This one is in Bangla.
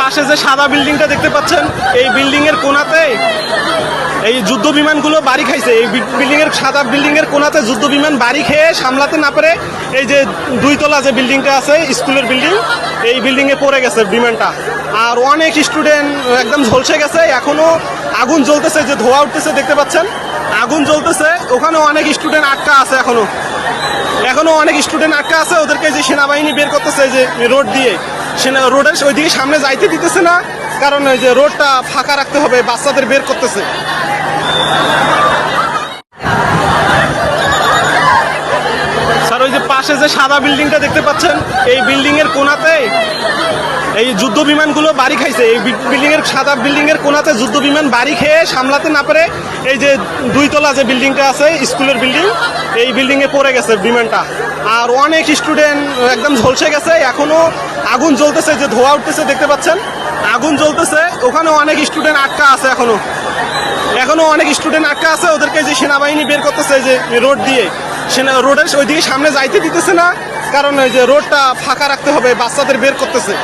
পাশে যে সাদা বিল্ডিংটা দেখতে পাচ্ছেন, এই বিল্ডিং এর কোনাতে এই যুদ্ধ বিমানগুলো বাড়ি খাইছে। এই বিল্ডিং এর সাদা বিল্ডিং এর কোনাতে যুদ্ধ বিমান বাড়ি খেয়ে সামলাতে না পারে এই যে দুইতলা যে বিল্ডিংটা আছে, স্কুলের বিল্ডিং, এই বিল্ডিং এ পড়ে গেছে বিমানটা। আর অনেক স্টুডেন্ট একদম ঝলসে গেছে, এখনও আগুন জ্বলতেছে, যে ধোয়া উঠতেছে, দেখতে পাচ্ছেন? আগুন জ্বলতেছে, ওখানে অনেক স্টুডেন্ট আটকা আছে এখনও। এখনও অনেক স্টুডেন্ট আটকা আছে, ওদেরকে যে সেনাবাহিনী বের করতেছে, যে রোড দিয়ে রোডের ওইদিকে সামনে যাইতে দিতেছে না। কারণ ওই যে রোডটা ফাঁকা রাখতে হবে, বাচ্চাদের বের করতেছে। স্যার, ওই যে পাশে যে সাদা বিল্ডিংটা দেখতে পাচ্ছেন, এই বিল্ডিং এর কোনাতে এই যুদ্ধ বিমানগুলো বাড়ি খাইছে। এই বিল্ডিং এর সাদা বিল্ডিং এর কোনাতে যুদ্ধ বিমান বাড়ি খেয়ে সামলাতে না পারে এই যে দুইতলা যে বিল্ডিংটা আছে, স্কুলের বিল্ডিং, এই বিল্ডিং এ পড়ে গেছে বিমানটা। আর অনেক স্টুডেন্ট একদম ঝলসে গেছে। এখনও আগুন জ্বলতেছে, যে ধোয়া উঠতেছে, দেখতে পাচ্ছেন? আগুন জ্বলতেছে ওখানে অনেক স্টুডেন্ট আটকা আছে এখনও। এখনও অনেক স্টুডেন্ট আটকা আছে, ওদেরকে যে সেনাবাহিনী বের করতেছে, যে রোড দিয়ে, সেনা রোডের ওইদিকে সামনে যাইতে দিতেছে না, কারণ ওই যে রোডটা ফাঁকা রাখতে হবে, বাচ্চাদের বের করতেছে।